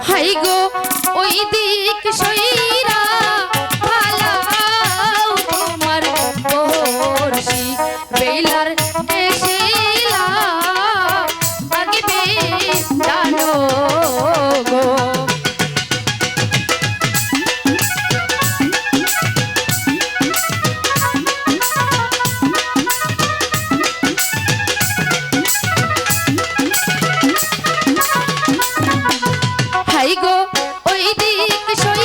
High গো ওই দিক সইরা দিক সই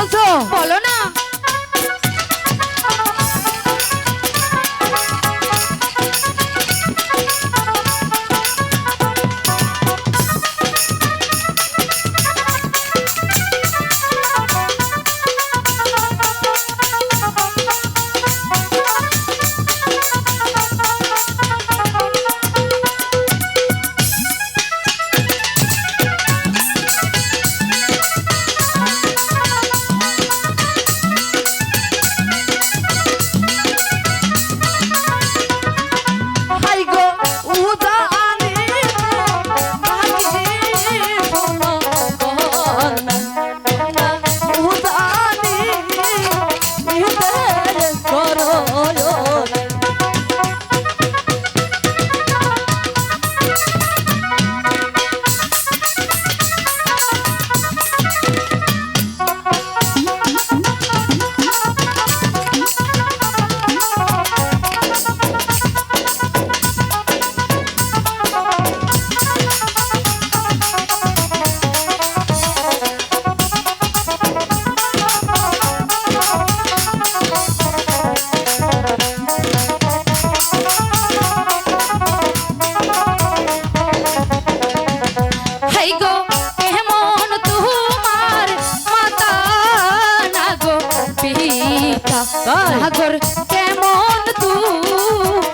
বলছো? বলো না। সাগর কেমন তুই